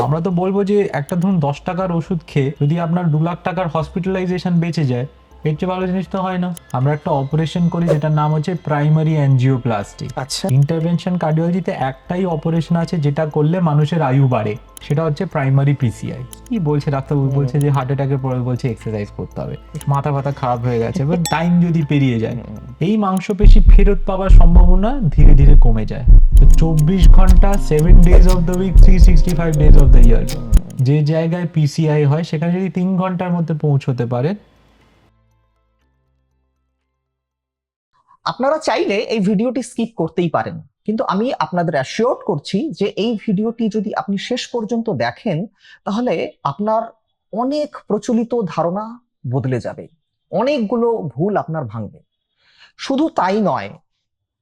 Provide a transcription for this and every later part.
আমরা তো বলব যে একটা ধরুন দশ টাকার ওষুধ খেয়ে যদি আপনার দু লাখ টাকার হসপিটালাইজেশন বেঁচে যায় এর চেয়ে ভালো জিনিস তো হয় না। আমরা একটা অপারেশন করি যেটার নাম হচ্ছে প্রাইমারি অ্যানজিওপ্লাস্টি আচ্ছা। ইন্টারভেনশন কার্ডিওলজিতে একটাই অপারেশন আছে যেটা করলে মানুষের আয়ু বাড়ে। সেটা হচ্ছে প্রাইমারি পিসিআই কি বলছে ডাক্তারবাবু? বলছে যে হার্ট অ্যাটাকের পরে বলছে এক্সারসাইজ করতে হবে। মাথা ব্যথা খারাপ হয়ে গেছে। এবার টাইম যদি পেরিয়ে যায় এই মাংসপেশি ফেরত পাওয়ার সম্ভাবনা ধীরে ধীরে কমে যায়। তো চব্বিশ ঘণ্টা seven days of the week three sixty five days of the year যে জায়গায় পিসিআই হয় সেখানে যদি তিন ঘণ্টার মধ্যে পৌঁছতে পারে আপনারা চাইলে এই ভিডিওটি স্কিপ করতেই পারেন। কিন্তু আমি আপনাদের অ্যাসিওর করছি যে এই ভিডিওটি যদি আপনি শেষ পর্যন্ত দেখেন, তাহলে আপনার অনেক প্রচলিত ধারণা বদলে যাবে। অনেকগুলো ভুল আপনার ভাঙবে। শুধু তাই নয়,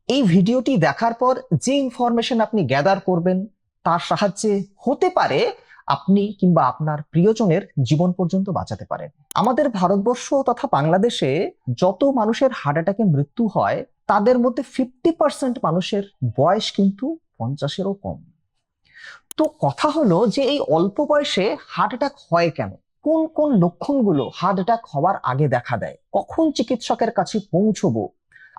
এই ভিডিওটি দেখার পর যে ইনফরমেশন আপনি গ্যাদার করবেন, তার সাহায্যে হতে পারে আপনি কিংবা আপনার প্রিয়জনের জীবন পর্যন্ত বাঁচাতে পারেন। আমাদের ভারতবর্ষ তথা বাংলাদেশে যত মানুষের হার্ট অ্যাটাকে মৃত্যু হয়, তাদের মধ্যে ফিফটি পার্সেন্ট মানুষের বয়স কিন্তু পঞ্চাশেরও কম। তো কথা হলো যে এই অল্প বয়সে হার্ট অ্যাটাক হয় কেন? কোন কোন লক্ষণগুলো হার্ট অ্যাটাক হওয়ার আগে দেখা দেয়? কখন চিকিৎসকের কাছে পৌঁছবো?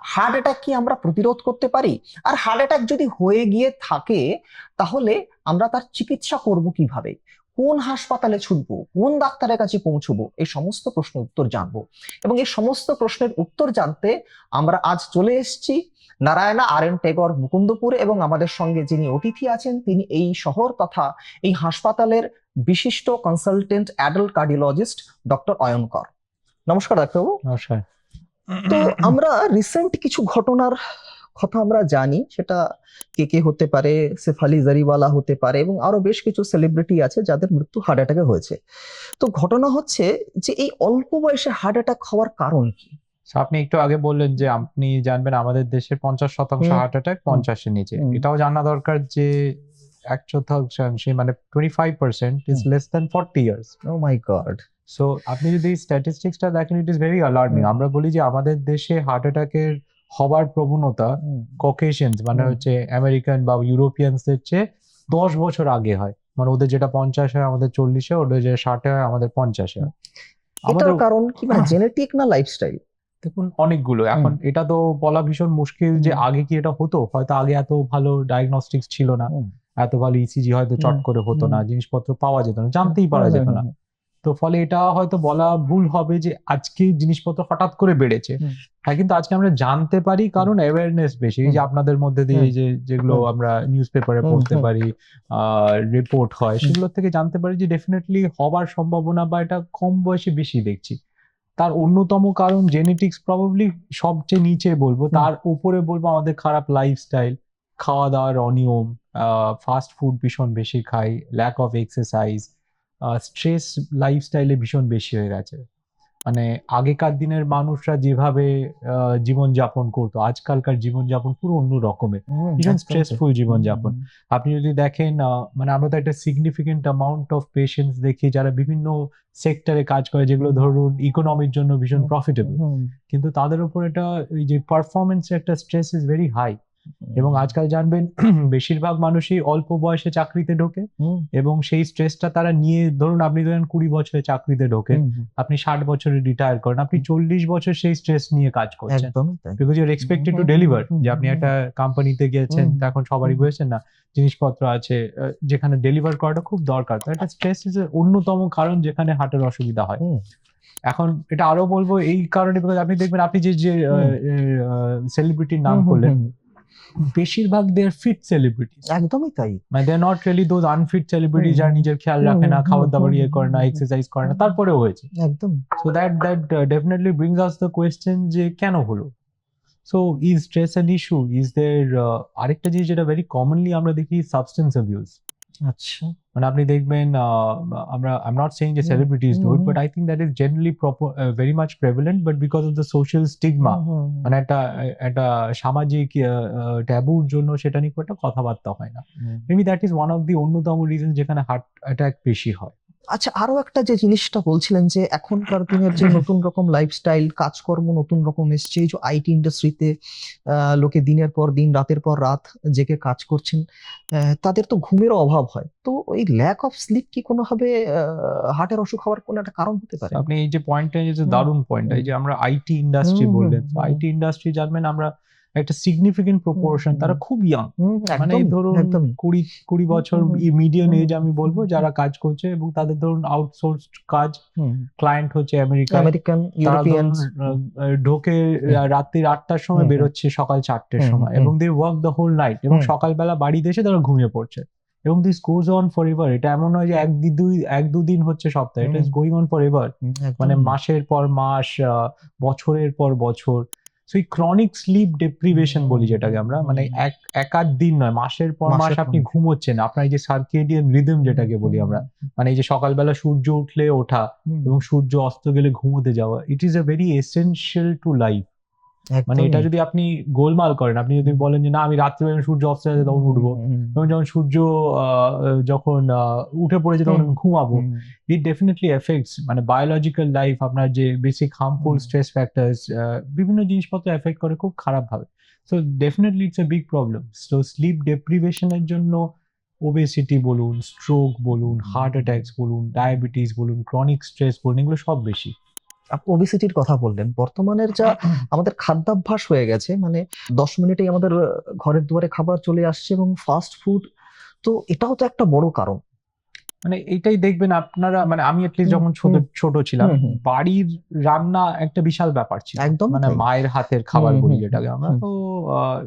হার্ট অ্যাটাক কি আমরা প্রতিরোধ করতে পারি? আর হার্ট অ্যাটাক যদি হয়ে গিয়ে থাকে, তাহলে আমরা তার চিকিৎসা করব কীভাবে? কোন হাসপাতালে ছুটবো? কোন ডাক্তারের কাছে পৌঁছবো? এই সমস্ত প্রশ্নের উত্তর জানব। এবং এই সমস্ত প্রশ্নের উত্তর জানতে আমরা আজ চলে এসেছি নারায়ণা আর এন টেগর মুকুন্দপুরে এবং আমাদের সঙ্গে যিনি অতিথি আছেন, তিনি এই শহর তথা এই হাসপাতালের বিশিষ্ট consultant adult cardiologist doctor Ayankar. নমস্কার ডাক্তারবাবু। নমস্কার। তো আমরা রিসেন্ট কিছু ঘটনার কথা আমরা জানি সেটা কে কে হতে পারে সেফালি জারিওয়ালা হতে পারে এবং আরও বেশ কিছু সেলিব্রিটি আছে যাদের মৃত্যু হার্ট অ্যাটাকে হয়েছে। তো ঘটনা হচ্ছে যে এই অল্প বয়সে হার্ট অ্যাটাক হওয়ার কারণ কি? আপনি একটু আগে বললেন যে আপনি জানবেন আমাদের দেশের পঞ্চাশ শতাংশ হার্ট অ্যাটাক পঞ্চাশের নিচে। এটাও জানা দরকার যে এক চতুর্থাংশে মানে twenty five percent is hmm. Less than forty years oh my god so আপনি যদি স্ট্যাটিস্টিক্সটা দেখেন ইট ইজ ভেরি অ্যালার্মিং আমরা বলি যে আমাদের দেশে হার্ট অ্যাটাকের হবার প্রবণতা ককেশিয়ানস মানে হচ্ছে আমেরিকান বা ইউরোপিয়ানসদের চেয়ে দশ বছর আগে হয়। মানে ওদের যেটা পঞ্চাশ হয় আমাদের চল্লিশে ওদের যে ষাটে হয় আমাদের পঞ্চাশে হয়। আমাদের কারণ কি মানে জেনেটিক না লাইফস্টাইল দেখুন অনেকগুলো। এখন এটা তো বলা ভীষণ মুশকিল যে আগে কি এটা হতো? হয়তো আগে এত ভালো ডায়াগনস্টিক্স ছিল না। এত ভালো ইসিজি হয়তো চট করে হতো না জিনিসপত্র পাওয়া যেত না জানতেই পারা যেত না। তো ফলে এটা হয়তো বলা ভুল হবে যে আজকে জিনিসপত্র হঠাৎ করে বেড়েছে। হ্যাঁ কিন্তু আজকে আমরা জানতে পারি কারণ অ্যাওয়ারনেস বেশি। এই যে আপনাদের মধ্যে দিয়ে এই যে যেগুলো আমরা নিউজ পেপারে পড়তে। পারি রিপোর্ট হয়। সেগুলো থেকে জানতে পারি যে ডেফিনেটলি হবার সম্ভাবনা বা এটা কম বয়সে বেশি দেখছি। তার অন্যতম কারণ জেনেটিক্স প্রবাবলি সবচেয়ে নিচে বলব তার উপরে বলব আমাদের খারাপ লাইফস্টাইল খাওয়া দাওয়ার অনিয়ম ফাস্ট ফুড ভীষণ বেশি খাই ল্যাক অফ এক্সারসাইজ স্ট্রেস লাইফস্টাইলে ভীষণ বেশি হয়ে গেছে। মানে আগেকার দিনের মানুষরা যেভাবে জীবনযাপন করতো আজকালকার জীবনযাপন পুরো অন্য রকমের। ভীষণ স্ট্রেসফুল জীবনযাপন। আপনি যদি দেখেন মানে আমরা তো একটা সিগনিফিকেন্ট অ্যামাউন্ট অফ পেশেন্টস দেখি যারা বিভিন্ন সেক্টরে কাজ করে যেগুলো ধরুন ইকোনমির জন্য ভীষণ প্রফিটেবল কিন্তু তাদের উপর এটা এই যে পারফরমেন্সের একটা স্ট্রেস ইজ ভেরি হাই এবং আজকাল জানবেন বেশিরভাগ মানুষই অল্প বয়সে চাকরিতে ঢোকে এবং সেই স্ট্রেসটা তারা নিয়ে ধরুন আপনি ধরেন কুড়ি বছরে চাকরিতে ঢোকে আপনি ষাট বছরে রিটায়ার করেন আপনি চল্লিশ বছর সেই স্ট্রেস নিয়ে কাজ করছেন। একদমই because you're expected to deliver যে আপনি একটা কোম্পানিতে গিয়েছেন তখন সবারই হুম। বুঝেছেন না জিনিসপত্র আছে যেখানে ডেলিভার করাটা খুব দরকার। এটা স্ট্রেস ইজ অন্যতম কারণ যেখানে হার্টের অসুবিধা হয়। এখন এটা আরও বলব এই কারণে আপনি দেখবেন আপনি যে যে সেলিব্রিটির নাম করলেন বেশিরভাগ দেয়ার ফিট সেলিব্রিটি একদমই তাই। মানে they not really those unfit celebrity যারা নিজের খেয়াল রাখে না খাবার দাবার ইয়ে করে না এক্সারসাইজ করে না তারপরেও হয়েছে। একদম। So that that definitely brings us the question যে কেন হলো? So is stress an issue is there আরেকটা জিনিস যেটা ভেরি কমনলি আমরা দেখি সাবস্টেন্স অ্যাবিউজ আচ্ছা। মানে আপনি দেখবেন আমরা আই এম নট সেইং যে celebrities do it but I think that is generally proper very much prevalent but because of the social stigma মানে একটা একটা সামাজিক ট্যাবুর জন্য সেটা নিয়ে খুব একটা কথাবার্তা হয় না। Maybe that is one of the অন্যতম রিজন যেখানে হার্ট অ্যাটাক বেশি হয়। আচ্ছা আরও একটা যে জিনিসটা বলছিলেন যে এখনকার দিনের যে নতুন রকম লাইফস্টাইল কাজকর্ম নতুন রকম এসছে এই যে আইটি ইন্ডাস্ট্রিতে লোকে দিনের পর দিন রাতের পর রাত জেগে কাজ করছেন তাদের তো ঘুমেরও অভাব হয় তো ওই ল্যাক অফ স্লিপ কি কোনো কোনোভাবে হার্টের অসুখ হওয়ার কোনো একটা কারণ হতে পারে আপনি এই যে পয়েন্টটা যে। দারুণ পয়েন্ট এই যে আমরা আইটি ইন্ডাস্ট্রি বললেন। আইটি ইন্ডাস্ট্রি জানবেন আমরা একটা সিগনিফিকেন্ট প্রপোর্শন তারা খুব ইয়াং মানে ধরুন কুড়ি কুড়ি বছর মিডিয়ান এজ আমি বলব যারা কাজ করছে এবং তাদের ধরুন আউটসোর্স কাজ। ক্লায়েন্ট হচ্ছে আমেরিকা আমেরিকান ইউরোপিয়ান ঢোকে রাত্রির আটটার সময়। বেরোচ্ছে সকাল চারটের সময় এবং they work the whole night এবং সকালবেলা বাড়িতে এসে তারা ঘুমিয়ে পড়ছে এবং this goes on forever এটা এমন নয় যে এক দুই এক দুদিন হচ্ছে সপ্তাহে এটা is going on forever মানে মাসের পর মাস বছরের পর বছর। সো এই ক্রনিক স্লিপ ডেপ্রিভেশন বলি যেটাকে আমরা মানে এক এক আধ দিন নয় মাসের পর মাস আপনি ঘুমোচ্ছেন। আপনার এই যে সার্কেডিয়ান রিদম যেটাকে বলি আমরা মানে এই যে সকালবেলা সূর্য উঠলে ওঠা এবং সূর্য অস্ত গেলে ঘুমোতে যাওয়া it is a very essential to life মানে এটা যদি আপনি গোলমাল করেন আপনি যদি বলেন যে না আমি রাত্রিবেলা সূর্য অস্ত যাচ্ছে তখন উঠবো। এবং যখন সূর্য যখন উঠে পড়েছে তখন আমি ঘুমাবো। ইট ডেফিনেটলি এফেক্টস মানে বায়োলজিক্যাল লাইফ আপনার যে বেসিক হার্মফুল। স্ট্রেস ফ্যাক্টরস বিভিন্ন জিনিসপত্র এফেক্ট করে খুব খারাপ ভাবে so definitely it's a big problem so sleep ডেপ্রিভেশনের জন্য ওবেসিটি বলুন স্ট্রোক বলুন হার্ট অ্যাটাকস বলুন ডায়াবেটিস বলুন ক্রনিক স্ট্রেস বলুন এগুলো সব বেশি। আপনি ওবেসিটির কথা বললেন। বর্তমানের যা আমাদের খাদ্যাভ্যাস হয়ে গেছে মানে দশ মিনিটেই আমাদের ঘরের দুয়ারে খাবার চলে আসছে এবং ফাস্ট ফুড তো এটাও তো একটা বড় কারণ। মানে এটাই দেখবেন আপনারা মানে আমি অ্যাটলিস্ট যখন ছোট ছোট ছিলাম। বাড়ির রান্না একটা বিশাল ব্যাপার ছিল। একদম মানে মায়ের হাতের খাবার বলি যেটাকে আমরা তো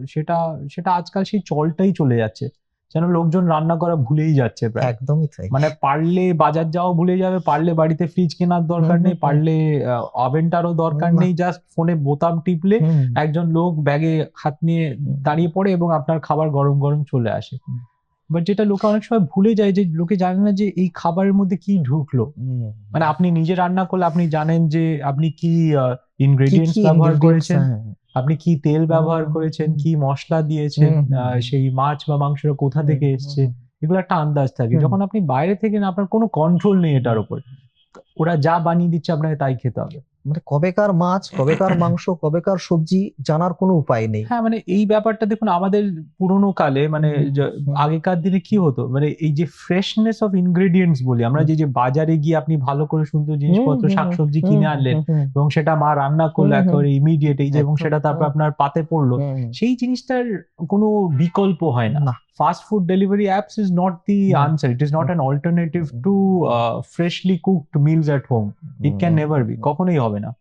সেটা সেটা আজকাল সেই চলটাই চলে যাচ্ছে। যেন লোকজন রান্না করা ভুলেই যাচ্ছে প্রায়। একদমই তাই। মানে পারলে বাজার যাওয়া ভুলে যাবে পারলে বাড়িতে ফ্রিজ কেনার দরকার নেই। পারলে ওভেনটারও দরকার নেই জাস্ট ফোনে বোতাম টিপলে একজন লোক ব্যাগে হাত নিয়ে দাঁড়িয়ে পড়ে এবং আপনার খাবার গরম গরম চলে আসে। বাট যেটা লোকে অনেক সময় ভুলে যায় যে লোকে জানে না যে এই খাবারের মধ্যে কি ঢুকলো। মানে আপনি নিজে রান্না করলে আপনি জানেন যে আপনি কি ইনগ্রেডিয়েন্টস ব্যবহার করেছেন। হ্যাঁ। আপনি কি তেল ব্যবহার করেছেন? কি মশলা দিয়েছেন? সেই মাছ বা মাংসটা কোথা থেকে এসছে? এগুলো একটা আন্দাজ থাকে। যখন আপনি বাইরে থেকে না আপনার কোনো কন্ট্রোল নেই এটার উপর। ওরা যা বানিয়ে দিচ্ছে আপনাকে তাই খেতে হবে। মানে কবেকার মাছ কবেকার মাংস কবেকার সবজি জানার কোনো উপায় নেই। হ্যাঁ মানে এই ব্যাপারটা দেখুন আমাদের পুরোনো কালে মানে। আগেকার দিনে কি হতো? মানে এই যে ফ্রেশনেস অফ ইনগ্রেডিয়েন্টস বলি আমরা যে যে বাজারে গিয়ে আপনি ভালো করে সুন্দর জিনিসপত্র শাকসবজি কিনে আনলেন এবং সেটা মা রান্না করল। একেবারে ইমিডিয়েট এই যে এবং সেটা তারপর আপনার পাতে পড়ল সেই জিনিসটার কোনো বিকল্প হয় না। না fast food delivery apps is not the hmm. Answer it is not an alternative hmm. To freshly cooked meals at home it can hmm, never be hmm, কখনোই হবে না।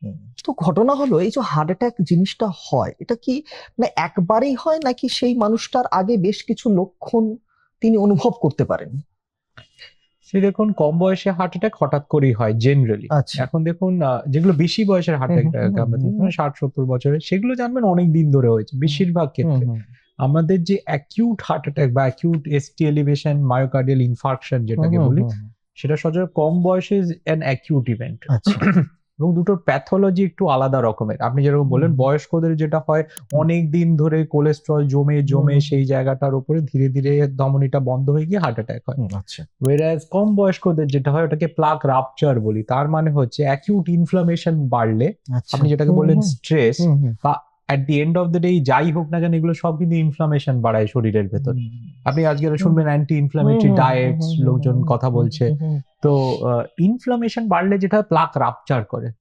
তো ঘটনা হলো এই যে হার্ট অ্যাটাক জিনিসটা হয় এটা কি মানে একবারেই হয় নাকি সেই মানুষটার আগে বেশ কিছু লক্ষণ তিনি অনুভব করতে পারেন? সে দেখুন কম বয়সে হার্ট অ্যাটাক হঠাৎ করেই হয় জেনারেলি আচ্ছা। এখন দেখুন যেগুলো বেশি বয়সের হার্ট অ্যাটাক আমরা ষাট সত্তর বছরের সেগুলো জানবেন অনেক দিন ধরে হয়েছে বেশিরভাগ ক্ষেত্রে। আমাদের যে অ্যাকিউট হার্ট অ্যাটাক বা acute ST elevation myocardial infarction যেটাকে বলি। সেটা সচরাচর কম বয়সে অ্যান অ্যাকিউট ইভেন্ট এবং দুটোর প্যাথোলজি একটু আলাদা রকমের। আপনি যেরকম বললেন হুম। বয়স্কদের যেটা হয় অনেক দিন ধরে কোলেস্ট্রল জমে জমে সেই জায়গাটার উপরে ধীরে ধীরে ধমনীটা বন্ধ হয়ে গিয়ে হার্ট অ্যাটাক হয়। আচ্ছা। ওয়েরাজ কম বয়স্কদের যেটা হয় ওটাকে প্লাক রাপচার বলি তার মানে হচ্ছে অ্যাকিউট ইনফ্লামেশন বাড়লে আচ্ছা। আপনি যেটাকে বললেন stress hmm, at the end of the day যাই হোক না কেন এগুলো সব কিন্তু ইনফ্লামেশন বাড়ায় শরীরের ভেতর। আপনি আজকে শুনবেন অ্যান্টি ইনফ্লামেটরি হুম, লোকজন কথা বলছে। তো ইনফ্লামেশন বাড়লে যেটা প্লাক রাপচার করে।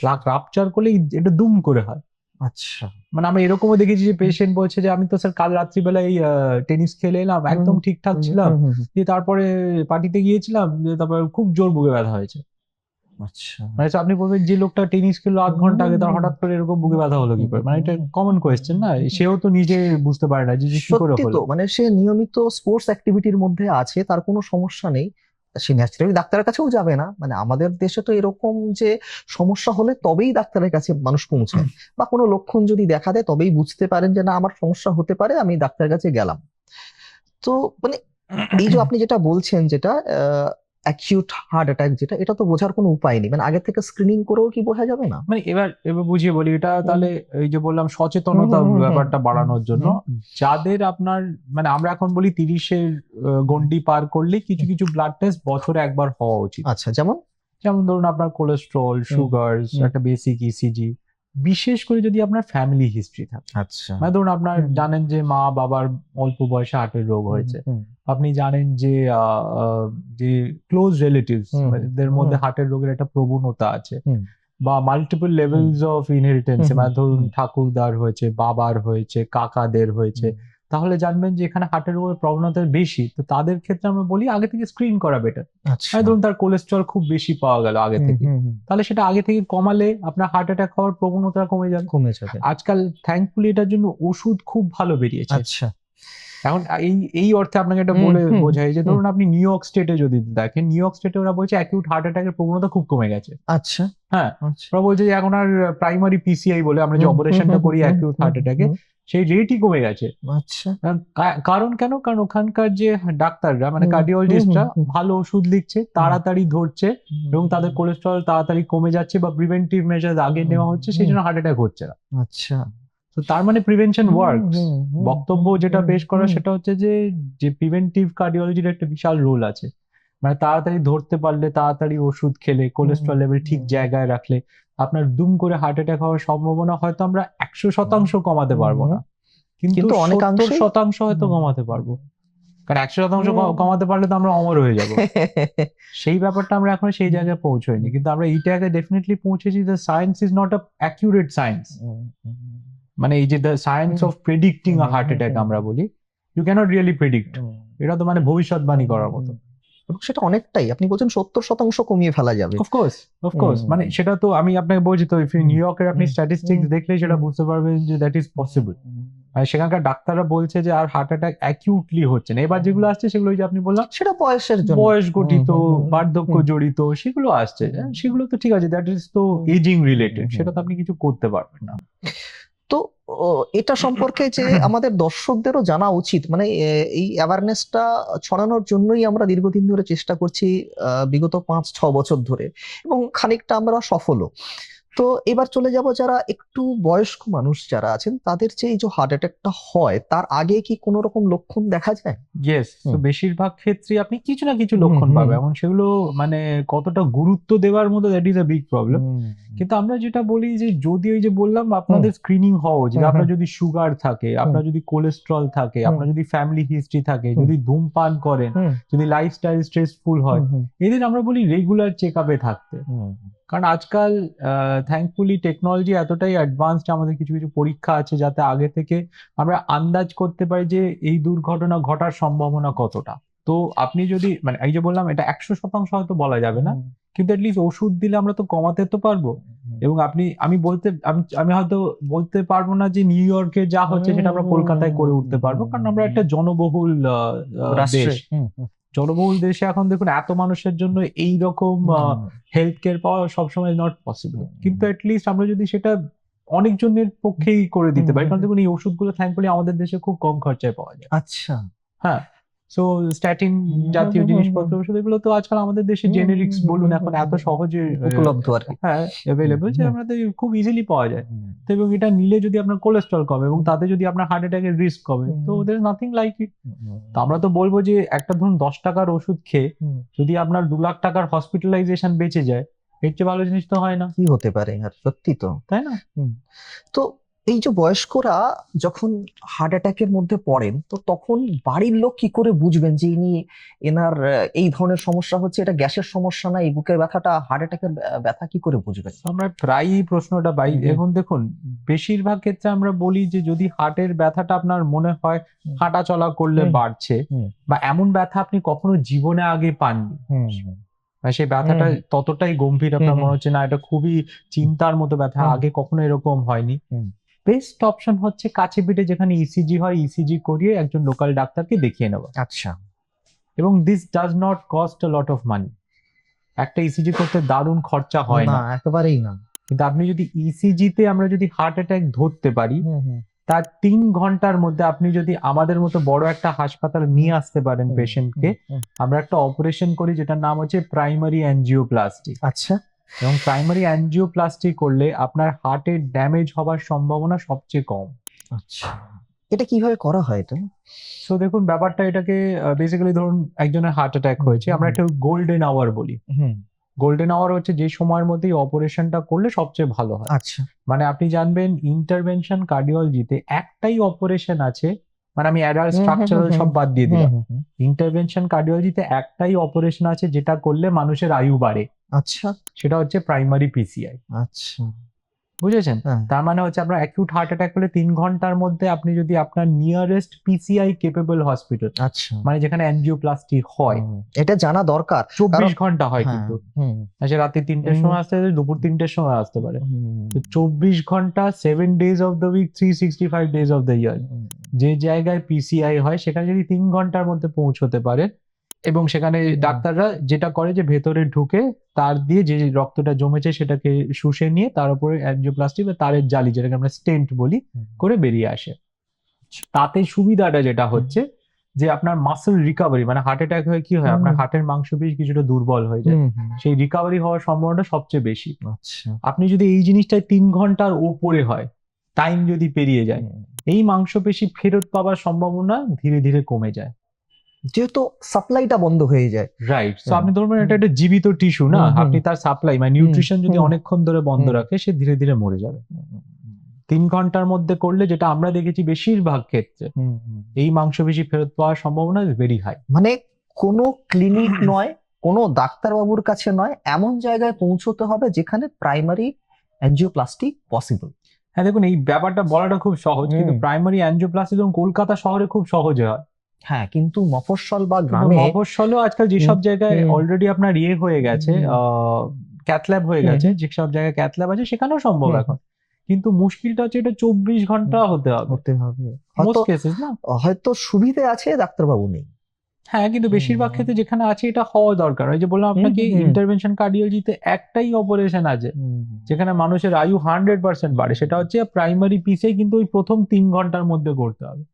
প্লাক রাপচার করলে এটা দুম করে হয়। আচ্ছা। মানে আমরা এরকমও দেখেছি যে পেশেন্ট বলছে যে আমি তো স্যার কাল রাত্রিবেলায় টেনিস খেলে এলাম একদম ঠিকঠাক ছিলাম। দিয়ে তারপরে পার্টিতে গিয়েছিলাম তারপরে খুব জোর বুকে ব্যথা হয়েছে। আচ্ছা। মানে আপনি বলবেন যে লোকটা টেনিস খেললো আধ ঘণ্টা আগে তার হঠাৎ করে এরকম বুকে ব্যথা হলো কি করে? মানে এটা কমন কোয়েশ্চেন না? সেও তো নিজে বুঝতে পারে না যে যে কি করে হলো। মানে সে নিয়মিত স্পোর্টস অ্যাক্টিভিটির মধ্যে আছে তার কোনো সমস্যা নেই। সে ন্যাচারালি ডাক্তারের কাছেও যাবে না। মানে আমাদের দেশে তো এরকম যে সমস্যা হলে তবেই ডাক্তারের কাছে মানুষ পৌঁছায়। বা কোনো লক্ষণ যদি দেখা দেয় তবেই বুঝতে পারেন যে না আমার সমস্যা হতে পারে আমি ডাক্তারের কাছে গেলাম। তো মানে এই যে আপনি যেটা বলছেন যেটা আহ, অ্যাকিউট হার্ট অ্যাটাক যেটা এটা তো বোঝার কোনো উপায় নেই। মানে আগে থেকে স্ক্রিনিং করেও কি বোঝা যাবে না? মানে এবার এবার বুঝিয়ে বলি এটা তাহলে এই যে বললাম সচেতনতা ব্যাপারটা বাড়ানোর জন্য। যাদের আপনার মানে আমরা এখন বলি তিরিশের গন্ডি পার করলে কিছু কিছু ব্লাড টেস্ট বছরে একবার হওয়া উচিত। আচ্ছা যেমন? যেমন ধরুন আপনার কোলেস্ট্রল সুগার একটা বেসিক ইসিজি বিশেষ করে যদি আপনার ফ্যামিলি হিস্ট্রি থাকে। আচ্ছা। মানে ধরুন আপনার জানেন যে মা বাবার অল্প বয়সে হার্টের রোগ হয়েছে। আপনি জানেন যে যে ক্লোজ রিলেটিভস এদের দের মধ্যে হার্টের রোগের একটা প্রবণতা আছে। বা মাল্টিপল লেভেলস অফ ইনহেরিটেন্স মানে ধরুন ঠাকুরদার হয়েছে বাবার হয়েছে কাকাদের হয়েছে। তাহলে জানবেন যে এখানে হার্টের রোগের প্রবণতা বেশি। তো তাদের ক্ষেত্রে আমরা বলি আগে থেকে স্ক্রিন করা বেটার আচ্ছা। মানে ধরুন তার কোলেস্ট্রল খুব বেশি পাওয়া গেল আগে থেকে। তাহলে সেটা আগে থেকে কমালে আপনার হার্ট অ্যাটাক হওয়ার প্রবণতা কমে যাবে। কমে যাবে। আজকাল থ্যাঙ্কফুলি এটার জন্য ওষুধ খুব ভালো বেরিয়েছে। আচ্ছা। এখন এই এই অর্থে আপনাকে এটা বলে বোঝাই যে ধরুন আপনি নিউ ইয়র্ক স্টেটে যদি দেখেন নিউ ইয়র্ক স্টেটে ওরা বলছে অ্যাকিউট হার্ট অ্যাটাকের প্রবণতা খুব কমে গেছে। আচ্ছা। হ্যাঁ। আচ্ছা। ওরা বলছে যে এখন আর প্রাইমারি পিসিআই বলে আমরা যে অপারেশনটা করি অ্যাকিউট হার্ট অ্যাটাকে সেই রেটই কমে গেছে। আচ্ছা। কারণ কেন? কারণ ওখানকার যে ডাক্তাররা মানে কার্ডিওলজিস্টরা। ভালো ওষুধ লিখছে তাড়াতাড়ি ধরছে এবং তাদের কোলেস্ট্রল তাড়াতাড়ি কমে যাচ্ছে বা প্রিভেন্টিভ মেজার আগে নেওয়া হচ্ছে সেই জন্য হার্ট অ্যাটাক হচ্ছে না। আচ্ছা। তো তার মানে প্রিভেনশন হুম, বক্তব্য যেটা পেশ করা সেটা হচ্ছে যে যে প্রিভেন্টিভ কার্ডিওলজির একটা বিশাল রোল আছে। মানে তাড়াতাড়ি ধরতে পারলে তাড়াতাড়ি ওষুধ খেলে কোলেস্ট্রল লেভেল ঠিক জায়গায় রাখলে আপনার দুম করে হার্ট অ্যাটাক হওয়ার সম্ভাবনা হয়তো আমরা একশো শতাংশ কমাতে পারব না। কিন্তু অনেকাংশেই- শতাংশ হয়তো কমাতে পারব। কারণ একশো শতাংশ কমাতে পারলে তো আমরা অমর হয়ে যাব। সেই ব্যাপারটা আমরা এখন সেই জায়গায় পৌঁছইনি কিন্তু আমরা এই জায়গায় ডেফিনেটলি পৌঁছেছি the science is not a accurate science মানে এই যে the science of predicting a heart attack আমরা বলি ইউ ক্যানট রিয়েলি প্রেডিক্ট এটা তো মানে ভবিষ্যৎবাণী করার মতো। এবং সেটা অনেকটাই আপনি বলছেন সত্তর শতাংশ কমিয়ে ফেলা যাবে। অফকোর্স অফকোর্স মানে সেটা তো আমি আপনাকে বলছি তো। নিউ ইয়র্কের আপনি। স্ট্যাটিস্টিক্স। দেখলেই সেটা বুঝতে পারবেন যে দ্যাট ইজ পসিবল মানে সেখানকার ডাক্তাররা বলছে যে আর হার্ট অ্যাটাক অ্যাকিউটলি হচ্ছে না। এবার যেগুলো আসছে সেগুলো যে আপনি বললাম সেটা বয়সের জন্য। বয়স গঠিত বার্ধক্য জড়িত সেগুলো আসছে। সেগুলো তো ঠিক আছে দ্যাট ইজ তো এজিং রিলেটেড সেটা তো আপনি কিছু করতে পারবেন না। তো এটা সম্পর্কে যে আমাদের দর্শকদেরও জানা উচিত মানে এই অ্যাওয়ারনেসটা ছড়ানোর জন্যই আমরা দীর্ঘদিন ধরে চেষ্টা করছি বিগত পাঁচ, ছ বছর ধরে এবং খানিকটা আমরা সফলও। তো এবার চলে যাব যারা একটু বয়স্ক মানুষ যারা আছেন তাদের যে এই যে হার্ট অ্যাটাকটা হয় তার আগে কি কোনো রকম লক্ষণ দেখা যায়? ইয়েস তো বেশিরভাগ ক্ষেত্রে আপনি কিছু না কিছু লক্ষণ। পাবেন। এবং সেগুলো মানে কতটা গুরুত্ব দেওয়ার মতো that is a big problem কিন্তু আমরা যেটা বলি যে যদি ওই যে বললাম আপনাদের স্ক্রিনিং হওয়া উচিত। আপনার যদি সুগার থাকে আপনার যদি কোলেস্ট্রল থাকে আপনার যদি ফ্যামিলি হিস্ট্রি থাকে যদি ধূমপান করেন যদি লাইফস্টাইল স্ট্রেসফুল হয় এদের আমরা বলি রেগুলার চেক আপে থাকতে। কারণ আজকাল থ্যাঙ্কফুলি টেকনোলজি এতটাই অ্যাডভান্সড আমাদের কিছু কিছু পরীক্ষা আছে যাতে আগে থেকে আমরা আন্দাজ করতে পারি যে এই দুর্ঘটনা ঘটার সম্ভাবনা কতটা। তো আপনি যদি মানে এই যে বললাম এটা একশো শতাংশ হয়তো বলা যাবে না কিন্তু অ্যাটলিস্ট ওষুধ দিলে আমরা তো কমাতে তো পারব। এবং আপনি আমি বলতে আমি আমি হয়তো বলতে পারব না যে নিউ ইয়র্কে যা হচ্ছে সেটা আমরা কলকাতায় করে উঠতে পারব কারণ আমরা একটা জনবহুল দেশ। জনবহুল দেশে এখন দেখুন এত মানুষের জন্য এই রকম হেলথ কেয়ার পাওয়া সবসময় নট পসিবল। কিন্তু অ্যাটলিস্ট আমরা যদি সেটা অনেকজনের পক্ষেই করে দিতে পারি কারণ দেখুন এই ওষুধগুলো থ্যাঙ্কফুলি আমাদের দেশে খুব কম খরচায় পাওয়া যায়। আচ্ছা। হ্যাঁ। সো স্ট্যাটিন জাতীয় জিনিসপত্র ওষুধ এগুলো তো আজকাল আমাদের দেশে জেনেরিক্স বলুন এখন এত। সহজে উপলব্ধ আর হ্যাঁ অ্যাভেলেবল যে। আমাদের খুব ইজিলি পাওয়া যায়। তো এবং এটা নিলে যদি আপনার কোলেস্ট্রল কমে এবং তাতে যদি আপনার হার্ট অ্যাটাকের রিস্ক কমে তো ওদের নাথিং লাইক ইট তো আমরা তো বলব যে একটা ধরুন দশ টাকার ওষুধ খেয়ে যদি আপনার দু লাখ টাকার হসপিটালাইজেশন বেঁচে যায় এর চেয়ে ভালো জিনিস তো হয় না। কি হতে পারে আর সত্যি তো। তাই না? তো এই যে বয়স্করা যখন হার্ট অ্যাটাকের মধ্যে পড়েন তো তখন বাড়ির লোক কি করে বুঝবেন যে ইনি এনার এই ধরনের সমস্যা হচ্ছে? এটা গ্যাসের সমস্যা না এই বুকের ব্যথাটা হার্ট অ্যাটাকের ব্যথা কি করে বুঝবেন? আমরা প্রায়ই প্রশ্নটা পাই। এখন দেখুন বেশিরভাগ ক্ষেত্রে আমরা বলি যে যদি হার্টের ব্যথাটা আপনার মনে হয় হাঁটা চলা করলে বাড়ছে বা এমন ব্যথা আপনি কখনো জীবনে আগে পাননি মানে সেই ব্যথাটা ততটাই গম্ভীর আপনার মনে হচ্ছে না এটা খুবই চিন্তার মতো ব্যথা আগে কখনো এরকম হয়নি। বেস্ট অপশন হচ্ছে কাছে পিঠে যেখানে ইসিজি হয় ইসিজি করিয়ে একজন লোকাল ডাক্তারকে দেখিয়ে নেওয়া। আচ্ছা। এবং this does not cost a lot of money একটা ইসিজি করতে দারুণ খরচা হয় না। একেবারেই না। কিন্তু আপনি যদি ইসিজিতে আমরা যদি হার্ট অ্যাটাক ধরতে পারি তার তিন ঘণ্টার মধ্যে আপনি যদি আমাদের মতো বড় একটা হাসপাতাল নিয়ে আসতে পারেন পেশেন্টকে। আমরা একটা অপারেশন করি যেটার নাম হচ্ছে প্রাইমারি অ্যানজিওপ্লাস্টি আচ্ছা। এবং প্রাইমারি অ্যানজিওপ্লাস্টি করলে আপনার হার্টের ড্যামেজ হবার সম্ভাবনা সবচেয়ে কম। আচ্ছা। এটা কীভাবে করা হয় এটা? সো দেখুন ব্যাপারটা এটাকে বেসিক্যালি ধরুন একজনের হার্ট অ্যাটাক হয়েছে আমরা একটা গোল্ডেন আওয়ার বলি। হুম। গোল্ডেন আওয়ার হচ্ছে যে সময়ের মধ্যে অপারেশনটা করলে সবচেয়ে ভালো হয়। আচ্ছা। মানে আপনি জানবেন ইন্টারভেনশন কার্ডিওলজিতে একটাই অপারেশন আছে মানে আমি হুম, স্ট্রাকচারাল সব বাদ দিয়ে দিলাম। ইন্টারভেনশন কার্ডিওলজিতে একটাই অপারেশন আছে যেটা করলে মানুষের আয়ু বাড়ে। আচ্ছা। সেটা হচ্ছে প্রাইমারি পিসিআই আচ্ছা। বুঝেছেন? হ্যাঁ। তার মানে হচ্ছে আপনার অ্যাকিউট হার্ট অ্যাটাক হলে তিন ঘণ্টার মধ্যে আপনি যদি আপনার নিয়ারেস্ট পিসিআই কেপেবল হসপিটাল আচ্ছা। মানে যেখানে অ্যানজিওপ্লাস্টি হয় এটা জানা দরকার। চব্বিশ ঘণ্টা হয় হ্যাঁ, কিন্তু। সে রাতে তিনটের সময় আসতে পারে দুপুর তিনটের সময় আসতে পারে। তো চব্বিশ ঘণ্টা seven days of the week three sixty five days of the year যে জায়গায় পিসিআই হয় সেখানে যদি তিন ঘণ্টার মধ্যে পৌঁছতে পারে এবং সেখানে ডাক্তাররা যেটা করে যে ভেতরে ঢুকে তার দিয়ে যে রক্তটা জমেছে সেটাকে শুষে নিয়ে তার উপরে অ্যানজিওপ্লাস্টি বা তারের জালি যেটাকে আমরা স্টেন্ট বলি করে বেরিয়ে আসে। তাতে সুবিধাটা যেটা হচ্ছে যে আপনার মাসেল রিকভারি মানে হার্ট অ্যাটাক হয়ে কি হয়? আপনার। হার্টের মাংসপেশি কিছুটা দুর্বল হয়ে যায়। সেই রিকভারি হওয়ার সম্ভাবনাটা সবচেয়ে বেশি। আচ্ছা। আপনি যদি এই জিনিসটাই তিন ঘণ্টার ওপরে হয় টাইম যদি পেরিয়ে যায়। এই মাংসপেশি ফেরত পাওয়ার সম্ভাবনা ধীরে ধীরে কমে যায়। যেহেতু সাপ্লাইটা বন্ধ হয়ে যায়। রাইট তো আপনি ধরবেন এটা একটা জীবিত টিস্যু না। আপনি তার সাপ্লাই মানে নিউট্রিশন যদি অনেকক্ষণ ধরে বন্ধ রাখে সে ধীরে ধীরে মরে যাবে। তিন ঘণ্টার মধ্যে করলে যেটা আমরা দেখেছি বেশিরভাগ ক্ষেত্রে। এই মাংসপেশি ফেরত পাওয়ার সম্ভাবনা ভেরি হাই মানে কোনো ক্লিনিক নয় কোনো ডাক্তারবাবুর কাছে নয় এমন জায়গায় পৌঁছতে হবে যেখানে প্রাইমারি অ্যাঞ্জিওপ্লাস্টি পসিবল হ্যাঁ দেখুন এই ব্যাপারটা বলাটা খুব সহজ কিন্তু। প্রাইমারি অ্যানজিওপ্লাস্টি ধরুন কলকাতা শহরে খুব সহজে হয় হ্যাঁ কিন্তু মফস্বল বা গ্রামে মফস্বলও আজকাল যেসব জায়গায় অলরেডি আপনার ইয়ে হয়ে গেছে। ক্যাথল্যাব হয়ে। গেছে যেসব জায়গায় ক্যাথল্যাব আছে সেখানেও সম্ভব এখন। কিন্তু মুশকিলটা হচ্ছে এটা চব্বিশ ঘণ্টা হতে হবে। হতে হবে। হয়তো সুবিধে আছে ডাক্তারবাবু নেই। হ্যাঁ কিন্তু বেশিরভাগ ক্ষেত্রে যেখানে আছে এটা হওয়া দরকার। ওই যে বললাম আপনাকে। ইন্টারভেনশন কার্ডিওলজিতে একটাই অপারেশন আছে যেখানে মানুষের আয়ু হান্ড্রেড পার্সেন্ট বাড়ে। সেটা হচ্ছে প্রাইমারি পিসে কিন্তু ওই প্রথম তিন ঘণ্টার মধ্যে করতে হবে।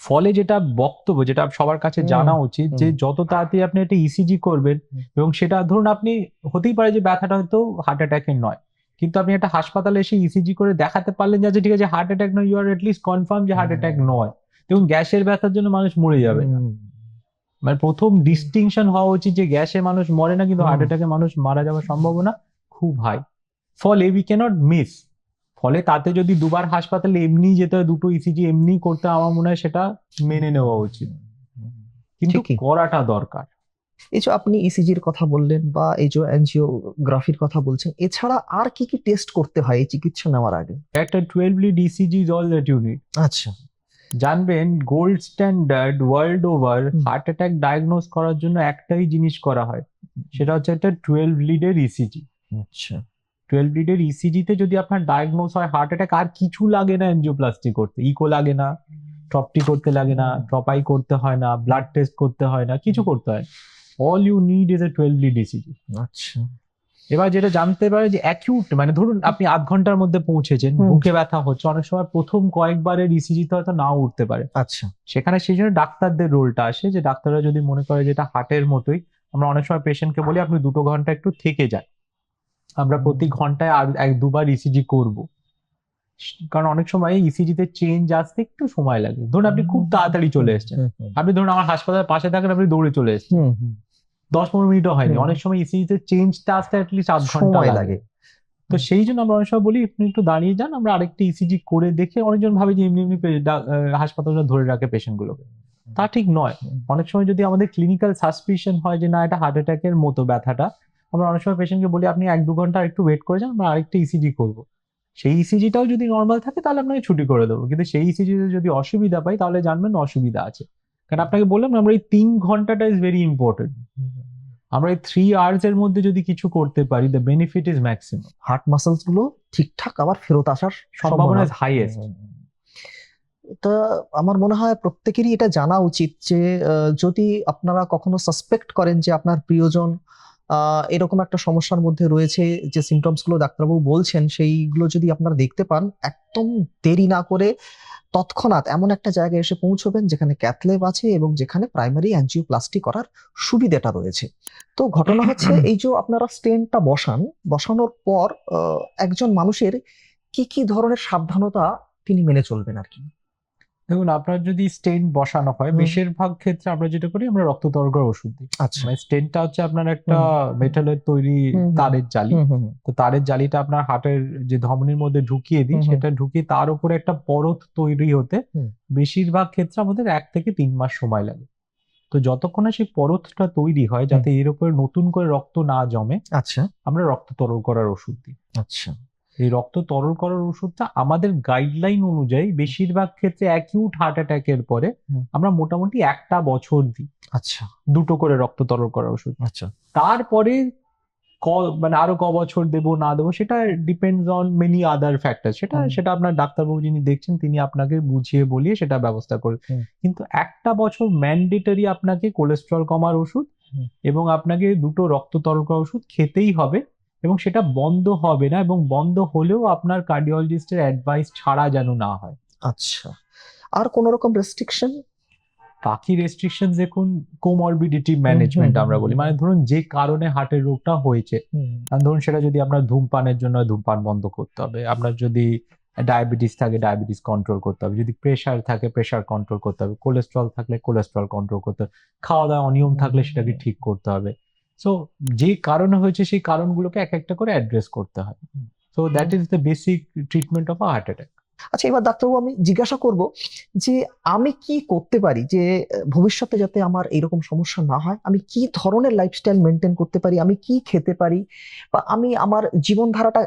ফলে যেটা বক্তব্য যেটা সবার কাছে জানা উচিত যে যত তাড়াতাড়ি আপনি একটা ইসিজি করবেন এবং সেটা ধরুন আপনি হতেই পারে যে ব্যথাটা হয়তো হার্ট অ্যাটাকের নয় কিন্তু আপনি একটা হাসপাতালে এসে ইসিজি করে দেখাতে পারলেন যে আচ্ছা ঠিক আছে হার্ট অ্যাটাক নয় ইউ আর লিস্ট কনফার্ম যে হার্ট অ্যাটাক নয়। এবং গ্যাসের ব্যথার জন্য মানুষ মরে যাবে। না। মানে প্রথম ডিস্টিংশন হওয়া উচিত যে গ্যাসে মানুষ মরে না কিন্তু হার্ট অ্যাটাকে মানুষ মারা যাওয়ার সম্ভাবনা খুব হাই ফলে উই ক্যানট মিস ফলে তাতে যদি দুবার হাসপাতালে এমনি যেতে হয় দুটো ইসিজি এমনি করতে আমার মনে হয় সেটা মেনে নেওয়া উচিত। কিন্তু করাটা দরকার। এই যে আপনি ইসিজির কথা বললেন বা এই যে অ্যাঞ্জিওগ্রাফির কথা বলছেন এছাড়া আর কি কি টেস্ট করতে হয় এই চিকিৎসা নেওয়ার আগে? একটা twelve lead ECG is all that you need আচ্ছা। জানবেন gold standard world over. Heart attack diagnose করার জন্য একটাই জিনিস করা হয়। সেটা হচ্ছে একটা টুয়েলভ লিডের ইসিজি আচ্ছা। টুয়েলভ লিডের ইসিজিতে যদি আপনার ডায়াগনোস হয় হার্ট অ্যাটাক আর কিছু লাগে না এনজিওপ্লাস্টি করতে। ইকো লাগে না টপটি করতে লাগে না টপাই করতে হয় না ব্লাড টেস্ট করতে হয় না কিছু করতে হয় all you need is a twelve lead ECG আচ্ছা। এবার যেটা জানতে পারে যে অ্যাকিউট মানে ধরুন আপনি আধ ঘণ্টার মধ্যে পৌঁছেছেন। বুকে ব্যথা হচ্ছে অনেক সময় প্রথম কয়েকবারের ইসিজিতে হয়তো নাও উঠতে পারে। আচ্ছা। সেখানে সেই জন্য ডাক্তারদের রোলটা আসে যে ডাক্তাররা যদি মনে করে যে এটা হার্টের মতোই আমরা অনেক সময় পেশেন্টকে বলি আপনি দুটো ঘণ্টা একটু থেকে যান। আমরা প্রতি ঘন্টায় আর এক দুবার ইসিজি করব। কারণ অনেক সময় ইসিজিতে চেঞ্জ আসতে একটু সময় লাগে। ধরুন আপনি খুব তাড়াতাড়ি চলে এসেছেন। আপনি ধরুন আমার হাসপাতালের পাশে থাকেন আপনি দৌড়ে চলে এসেছেন। দশ পনেরো মিনিটও হয়নি। অনেক সময় ইসিজি ইসিজিতে চেঞ্জটা আসতে অ্যাটলিস্ট আধ ঘণ্টা লাগে। তো সেই জন্য আমরা অনেক সময় বলি আপনি একটু দাঁড়িয়ে যান আমরা আরেকটা ইসিজি করে দেখে অনেকজন ভাবে যে এমনি এমনি হাসপাতালটা ধরে রাখে পেশেন্ট গুলোকে তা ঠিক নয়। অনেক সময় যদি আমাদের ক্লিনিক্যাল সাসপিশন হয় যে না এটা হার্ট অ্যাটাকের মতো ব্যথাটা। আমরা অনেক সময় পেশেন্টকে বলি আপনি এক দু ঘণ্টা একটু ওয়েট করে যান আমরা আরেকটা ইসিজি করব। সেই ইসিজিটাও যদি নর্মাল থাকে তাহলে আপনাকে ছুটি করে দেবো। কিন্তু সেই ইসিজিতে যদি অসুবিধা পাই তাহলে জানবেন অসুবিধা আছে। কারণ আপনাকে বললাম আমরা এই তিন ঘন্টাটা ইজ ভেরি ইম্পর্টেন্ট আমরা এই থ্রি আওয়ার্স এর মধ্যে যদি কিছু করতে পারি the benefit is maximum heart মাসেলসগুলো ঠিকঠাক আবার ফেরত আসার সম্ভাবনা ইজ হাইয়েস্ট এটা আমার মনে হয় প্রত্যেকেরই এটা জানা উচিত যে যদি আপনারা কখনো সাসপেক্ট করেন যে আপনার প্রিয়জন এরকম একটা সমস্যার মধ্যে রয়েছে যে সিমটমসগুলো ডাক্তারবাবু বলছেন সেইগুলো যদি আপনারা দেখতে পান একদম দেরি না করে তৎক্ষণাৎ এমন একটা জায়গায় এসে পৌঁছবেন যেখানে ক্যাথলেব আছে এবং যেখানে প্রাইমারি অ্যাঞ্জিওপ্লাস্টি করার সুবিধাটা রয়েছে। তো ঘটনা হচ্ছে এই যে আপনারা স্টেনটা বসান বসানোর পর আহ, একজন মানুষের কি কি ধরনের সাবধানতা তিনি মেনে চলবেন আর কি? দেখুন আপনার যদি স্টেন বসানো হয় বেশিরভাগ ক্ষেত্রে আমরা যেটা করি আমরা রক্ত তরকার ওষুধ দিই। আচ্ছা। মানে স্টেনটা হচ্ছে আপনার একটা মেটালের তৈরি। তারের জালি। তো তারের জালিটা আপনার হার্টের যে ধমনির মধ্যে ঢুকিয়ে দিই। সেটা ঢুকিয়ে তার উপরে একটা পরত তৈরি হতে। বেশিরভাগ ক্ষেত্রে আমাদের এক থেকে তিন মাস সময় লাগে। তো যতক্ষণ না সেই পরতটা তৈরি হয় যাতে এর উপরে নতুন করে রক্ত না জমে আচ্ছা। আমরা রক্ত তরল করার ওষুধ দিই। আচ্ছা। এই রক্ত তরল করার ওষুধটা আমাদের গাইডলাইন অনুযায়ী বেশিরভাগ ক্ষেত্রে অ্যাকিউট হার্ট অ্যাটাকের পরে আমরা মোটামুটি একটা বছর দিই। আচ্ছা। দুটো করে রক্ত তরল করার ওষুধ। আচ্ছা। তারপরে ক মানে আরও ক বছর দেবো না দেবো সেটা depends on many other factor সেটা সেটা আপনার ডাক্তারবাবু যিনি দেখছেন তিনি আপনাকে বুঝিয়ে বলিয়ে সেটা ব্যবস্থা করে। কিন্তু একটা বছর ম্যান্ডেটরি আপনাকে কোলেস্ট্রল কমার ওষুধ এবং আপনাকে দুটো রক্ত তরল করার ওষুধ খেতেই হবে। এবং সেটা বন্ধ হবে না এবং বন্ধ হলেও আপনার কার্ডিওলজিস্টের অ্যাডভাইস ছাড়া যেন না হয়। আচ্ছা। আর কোন রকম রেস্ট্রিকশন বাকি রেস্ট্রিকশন দেখুন কোমরবিডিটি ম্যানেজমেন্ট আমরা বলি। মানে ধরুন যে কারণে হার্টের রোগটা হয়েছে ধরুন সেটা যদি আপনার ধূমপানের জন্য ধূমপান বন্ধ করতে হবে আপনার যদি ডায়াবেটিস থাকে ডায়াবেটিস কন্ট্রোল করতে হবে যদি প্রেশার থাকে প্রেশার কন্ট্রোল করতে হবে কোলেস্ট্রল থাকলে কোলেস্ট্রল কন্ট্রোল করতে হবে খাওয়া দাওয়া অনিয়ম থাকলে সেটাকে ঠিক করতে হবে। সো যে কারণে হয়েছে, সেই কারণগুলোকে এক একটা করে অ্যাড্রেস করতে হয়। So that is the basic treatment of a heart attack আচ্ছা এবার ডাক্তারবাবু, আমি জিজ্ঞাসা করব যে, আমি কি করতে পারি যে, ভবিষ্যতে যাতে আমার এরকম সমস্যা না হয়? আমি কি ধরনের লাইফস্টাইল মেনটেন করতে পারি? আমি কি খেতে পারি? বা আমি আমার জীবনধারাটা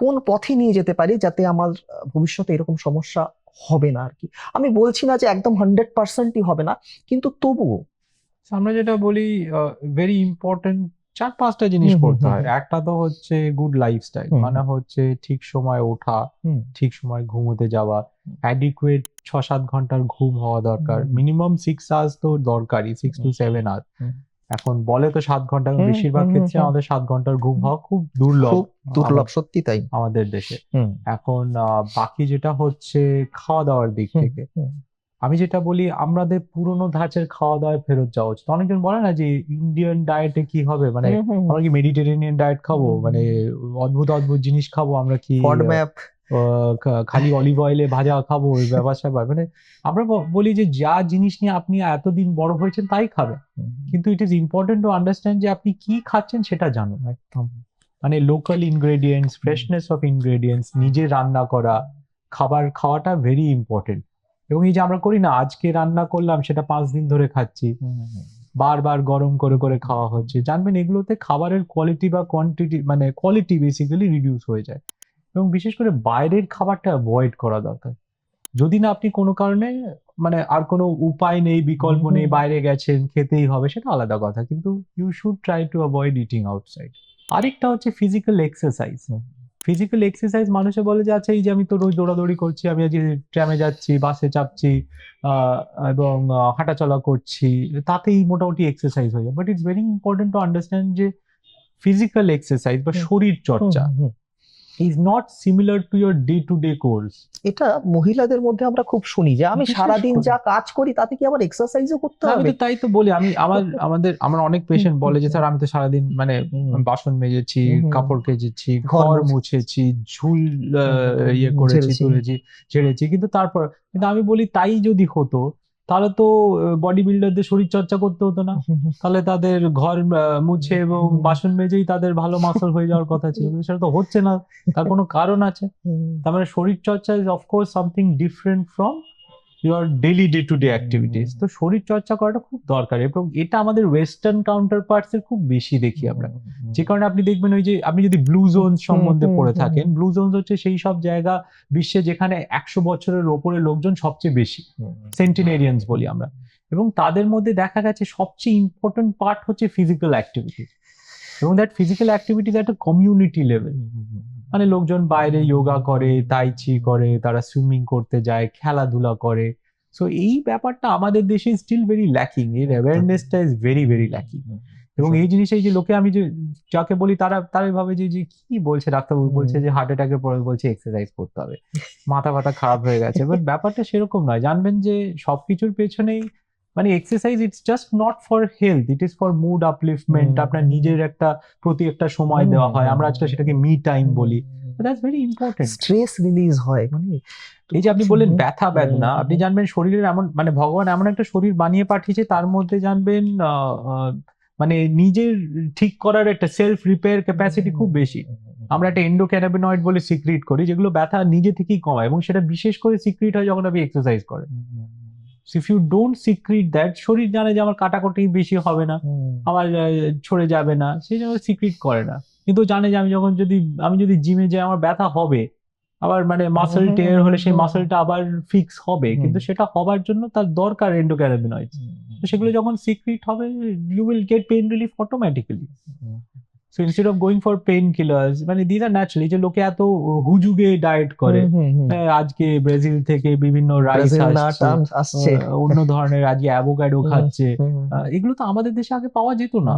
কোন পথে নিয়ে যেতে পারি যাতে আমার ভবিষ্যতে এরকম সমস্যা হবে না আর কি? আমি বলছি না যে একদম হান্ড্রেড পার্সেন্টই হবে না, কিন্তু তবুও আমরা যেটা বলি ভেরি ইম্পর্টেন্ট চার পাঁচটা জিনিস করতে হয়। একটা তো হচ্ছে গুড লাইফস্টাইল মানে হচ্ছে ঠিক সময় ওঠা ঠিক সময় ঘুমোতে যাওয়া অ্যাডিকুয়েট ছ সাত ঘণ্টার ঘুম হওয়া দরকার। মিনিমাম সিক্স আওয়ার্স তো দরকারই সিক্স টু সেভেন আওয়ার এখন বলে তো সাত ঘণ্টা বেশিরভাগ ক্ষেত্রে আমাদের সাত ঘণ্টার ঘুম হওয়া খুব দুর্লভ। খুব দুর্লভ সত্যি তাই। আমাদের দেশে। এখন বাকি যেটা হচ্ছে খাওয়া দাওয়ার দিক থেকে। আমি যেটা বলি আমাদের পুরোনো ধাঁচের খাওয়া দাওয়ায় ফেরত যাওয়া উচিত। অনেকজন বলে না যে ইন্ডিয়ান ডায়েটে কি হবে? মানে আমরা কি মেডিটেরেনিয়ান ডায়েট খাব? মানে অদ্ভুত অদ্ভুত জিনিস খাব আমরা কি খালি অলিভ অয়েলে ভাজা খাব? ওই ব্যাপার স্যাপার। মানে আমরা বলি যে যা জিনিস নিয়ে আপনি এতদিন বড় হয়েছেন তাই খাবেন। কিন্তু it is important to understand যে আপনি কি খাচ্ছেন সেটা জানুন একদম। মানে local ingredients freshness of ingredients নিজে রান্না করা খাবার খাওয়াটা ভেরি ইম্পর্টেন্ট এবং এই যে আমরা করি না আজকে রান্না করলাম সেটা পাঁচ দিন ধরে খাচ্ছি। বারবার গরম করে করে খাওয়া হচ্ছে। জানবেন এগুলোতে খাবারের কোয়ালিটি বা কোয়ান্টিটি মানে কোয়ালিটি বেসিক্যালি রিডিউস হয়ে যায়। এবং বিশেষ করে বাইরের খাবারটা অ্যাভয়েড করা দরকার। যদি না আপনি কোনো কারণে মানে আর কোনো উপায় নেই বিকল্প নেই বাইরে গেছেন খেতেই হবে সেটা আলাদা কথা। কিন্তু you should try to avoid eating outside আরেকটা হচ্ছে ফিজিক্যাল এক্সারসাইজ। ফিজিক্যাল এক্সারসাইজ মানুষে বলে যে আচ্ছা এই যে আমি তো রোজ দৌড়াদৌড়ি করছি আমি আজকে ট্রামে যাচ্ছি বাসে চাপছি আহ, এবং হাঁটাচলা করছি তাতেই মোটামুটি এক্সারসাইজ হয়ে যায় but it's very important to understand যে ফিজিক্যাল এক্সারসাইজ বা। শরীর চর্চা। Is not similar to your day to day course এটা মহিলাদের মধ্যে আমরা খুব শুনি যে আমি সারাদিন। যা কাজ করি তাতে কি আবার এক্সারসাইজও করতে আমি হবে তো তাই তো বলি আমি আমার আমাদের আমার অনেক পেশেন্ট বলে যে স্যার আমি তো সারাদিন মানে। বাসন মেজেছি। কাপড় কেজেছি ঘর ঘর মুছে- মুছেছি ঝুল ইয়ে করেছি। তুলেছি ছেড়েছি কিন্তু তারপর কিন্তু আমি বলি তাই যদি হতো তাহলে তো বডি বিল্ডারদের শরীর চর্চা করতে হতো না। তাহলে তাদের ঘর মুছে এবং বাসন মেজেই তাদের ভালো মাসল হয়ে যাওয়ার কথা ছিল। সেটা তো হচ্ছে না তার কোনো কারণ আছে। তার মানে শরীর চর্চা is of course something different from your daily day to day activities তো শরীর চর্চা করাটা খুব দরকার এবং এটা আমাদের ওয়েস্টার্ন কাউন্টার পার্টস এর খুব বেশি দেখি আমরা। যে কারণে আপনি দেখবেন ওই যে আপনি যদি ব্লু জোন সম্বন্ধে পড়ে থাকেন ব্লু জোন হচ্ছে সেই সব জায়গা বিশ্বে যেখানে একশো বছরের ওপরে লোকজন সবচেয়ে বেশি সেন্টিনেরিয়ান্স বলি আমরা। এবং তাদের মধ্যে দেখা গেছে সবচেয়ে ইম্পর্টেন্ট পার্ট হচ্ছে ফিজিক্যাল অ্যাক্টিভিটি এবং দ্যাট ফিজিক্যাল অ্যাক্টিভিটিজ একটা কমিউনিটি লেভেল মানে লোকজন বাইরে যোগা করে তাইচি করে, তারা সুইমিং করতে যায়, খেলাধুলা করে। সো এই ব্যাপারটা আমাদের দেশে স্টিল ভেরি ল্যাকিং এর অ্যাওয়ারনেসটা ইজ ভেরি ভেরি ল্যাকিং এবং এই জিনিসে যে লোকে আমি যে যাকে বলি, তারা তারাই ভাবে যে যে কি বলছে ডাক্তারবাবু? বলছে যে হার্ট অ্যাটাকের পরে বলছে এক্সারসাইজ করতে হবে। মাথা ব্যথা খারাপ হয়ে গেছে। বাট ব্যাপারটা সেরকম নয়। জানবেন যে সবকিছুর পেছনেই মানে exercise it's just not for health it is for mood upliftment. আপনার নিজের একটা প্রতি একটা সময় দেওয়া হয়। আমরা আজকাল সেটাকে মি টাইম বলি। That's very important stress release হয় মানে এই যে আপনি বললেন ব্যথা বেদনা আপনি জানবেন শরীরের এমন মানে ভগবান এমন একটা শরীর বানিয়ে পাঠিয়েছে তার মধ্যে জানবেন মানে নিজের ঠিক করার একটা সেলফ রিপেয়ার ক্যাপাসিটি খুব বেশি। আমরা একটা এন্ডোক্যানাবিনয়েড বলে সিক্রিট করি যেগুলো ব্যথা নিজে থেকেই কমায় এবং সেটা বিশেষ করে সিক্রিট হয় যখন আপনি এক্সারসাইজ করেন। If you don't secrete that শরীর জানে যে আমার কাটাকুটি বেশি হবে না আমার ছড়ে যাবে না সেই জন্য সিক্রিট করে না। কিন্তু জানে যে আমি যখন যদি আমি যদি জিমে যাই আমার ব্যথা হবে আবার মানে মাসেল টেয়ার হলে সেই মাসেলটা আবার ফিক্স হবে কিন্তু সেটা হবার জন্য তার দরকার এন্ডোক্যানাবিনয়েড তো সেগুলো যখন সিক্রিট হবে you will get pain relief automatically so instead of going for pain killers মানে দিস আর ন্যাচারালি যে লোকে এত হুজুগে ডায়েট করে। হ্যাঁ, আজকে ব্রাজিল থেকে বিভিন্ন রাইস আসছে অন্য ধরনের আজকে অ্যাভোকাডো খাচ্ছে। এগুলো তো আমাদের দেশে আগে পাওয়া যেত না।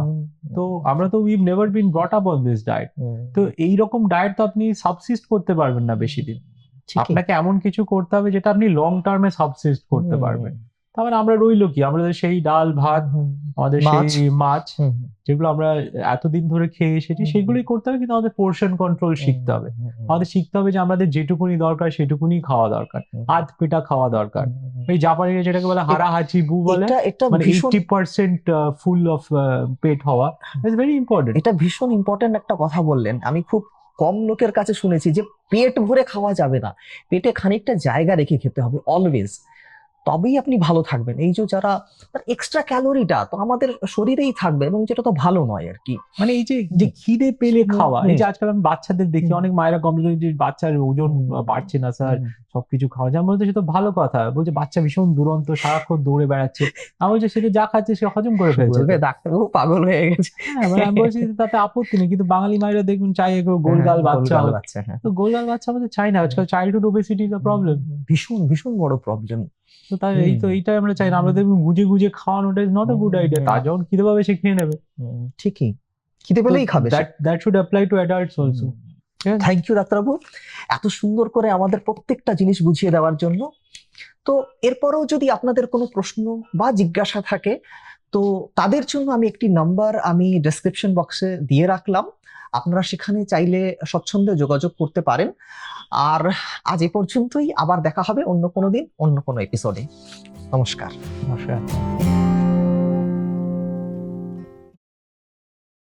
তো আমরা তো we've never been brought up on this diet তো এই রকম ডায়েট তো আপনি সাবসিস্ট করতে পারবেন না বেশি দিন। আপনাকে এমন কিছু করতে হবে যেটা আপনি লং টার্মে সাবসিস্ট করতে হুম, পারবেন তারপরে আমরা রইল কি? আমাদের সেই ডাল ভাত আমাদের সেই মাছ। যেগুলো আমরা এতদিন ধরে খেয়ে এসেছি সেগুলোই করতে হবে কিন্তু আমাদের পোর্শন কন্ট্রোল শিখতে হবে। আমাদের শিখতে হবে যে আমাদের যেটুকুনি দরকার সেটুকুনি খাওয়া দরকার। আধ পেটা খাওয়া দরকার। এই জাপানিরা যেটাকে বলে হারা হাচি বু বলে মানে ভীষণ এইটি পার্সেন্ট ফুল অফ পেট হওয়া ইটস ভেরি ইম্পর্টেন্ট এটা ভীষণ ইম্পর্টেন্ট একটা কথা বললেন। আমি খুব কম লোকের কাছে শুনেছি যে পেট ভরে খাওয়া যাবে না। পেটে খানিকটা জায়গা রেখে খেতে হবে অলওয়েজ তবেই আপনি ভালো থাকবেন। এই যে যারা এক্সট্রা ক্যালোরিটা তো আমাদের শরীরেই থাকবে এবং যেটা তো ভালো নয় আর কি। মানে এই যে যে খিদে পেলে খাওয়া এই যে আজকাল আমি বাচ্চাদের দেখি অনেক মায়েরা কমপ্লেন যে বাচ্চার ওজন বাড়ছে না স্যার। সবকিছু খাওয়া যায়। বলতে সে তো ভালো কথা। বলছে বাচ্চা ভীষণ দুরন্ত সারাক্ষণ দৌড়ে বেড়াচ্ছে। আমি বলছি সে তো যা খাচ্ছে সে হজম করে ফেলছে। ডাক্তারবাবু পাগল হয়ে গেছে। হ্যাঁ মানে আমি বলছি তাতে আপত্তি নেই। কিন্তু বাঙালি মায়েরা দেখুন চাই গোলগাল হ্যাঁ, বাচ্চা। বাচ্চা হ্যাঁ। তো গোলগাল বাচ্চা আমাদের চাই না। আজকাল চাইল্ডহুড ওবেসিটি ইজ প্রবলেম ভীষণ ভীষণ বড় প্রবলেম তো তাই এই তো এইটাই আমরা চাই না। আমরা দেখুন গুজে গুজে খাওয়ানোটা is not a good idea তা যখন খিদে পাবে সে খেয়ে নেবে। ঠিকই। খিদে পেলেই খাবে। That that should apply to adults also? Thank you ডাক্তারবাবু। এত সুন্দর করে আমাদের প্রত্যেকটা জিনিস বুঝিয়ে দেওয়ার জন্য। তো এরপরেও যদি আপনাদের কোনো প্রশ্ন বা জিজ্ঞাসা থাকে তো তাদের জন্য আমি একটি নাম্বার আমি ডেসক্রিপশন বক্সে দিয়ে রাখলাম। আপনারা সেখানে চাইলে স্বচ্ছন্দে যোগাযোগ করতে পারেন। আর আজ এ পর্যন্তই। আবার দেখা হবে অন্য কোনো দিন অন্য কোনো এপিসোডে নমস্কার। নমস্কার।